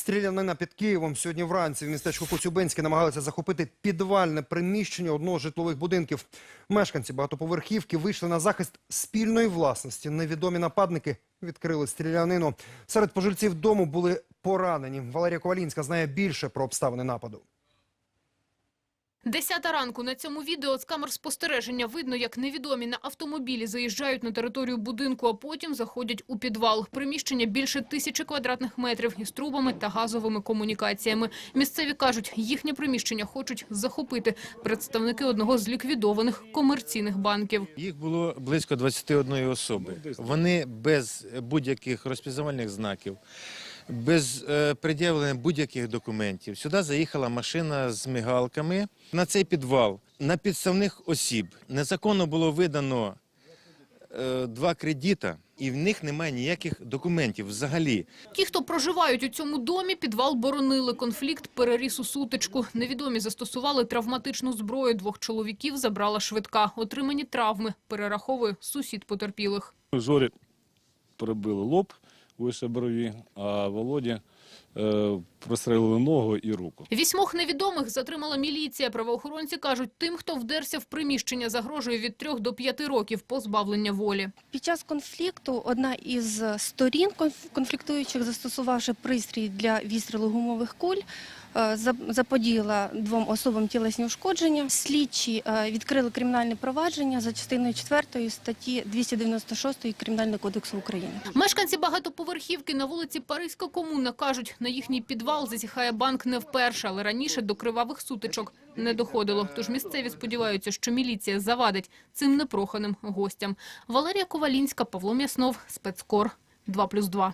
Стрілянина під Києвом сьогодні вранці в містечку Коцюбинське намагалися захопити підвальне приміщення одного з житлових будинків. Мешканці багатоповерхівки вийшли на захист спільної власності. Невідомі нападники відкрили стрілянину. Серед пожильців дому були поранені. Валерія Ковалінська знає більше про обставини нападу. Десята ранку на цьому відео з камер спостереження видно, як невідомі на автомобілі заїжджають на територію будинку, а потім заходять у підвал. Приміщення більше тисячі квадратних метрів із трубами та газовими комунікаціями. Місцеві кажуть, їхнє приміщення хочуть захопити представники одного з ліквідованих комерційних банків. Їх було близько 21 особи. Вони без будь-яких розпізнавальних знаків, без е, пред'явлення будь-яких документів. Сюди заїхала машина з мигалками на цей підвал. На підставних осіб незаконно було видано е, два кредита, і в них немає ніяких документів взагалі. Ті, хто проживають у цьому домі, підвал боронили. Конфлікт переріс у сутичку. Невідомі застосували травматичну зброю. Двох чоловіків забрала швидка. Отримані травми перераховує сусід потерпілих. Зорі перебили лоб вище брові, а Володі е, прострелили ногу і руку. Вісьмох невідомих затримала міліція. Правоохоронці кажуть, тим, хто вдерся в приміщення, загрожує від трьох до п'яти років позбавлення волі. Під час конфлікту одна із сторін конф- конфліктуючих, застосувавши пристрій для відстрілу гумових куль, заподіяла двом особам тілесні ушкодження. Слідчі е, відкрили кримінальне провадження за частиною 4 статті 296 Кримінального кодексу України. Мешканці багатоповерхівки на вулиці Паризька комуна кажуть, на їхній підвал зазіхає банк не вперше, але раніше до кривавих сутичок не доходило. Тож місцеві сподіваються, що міліція завадить цим непроханим гостям. Валерія Ковалінська, Павло М'яснов, Спецкор, 2+,2.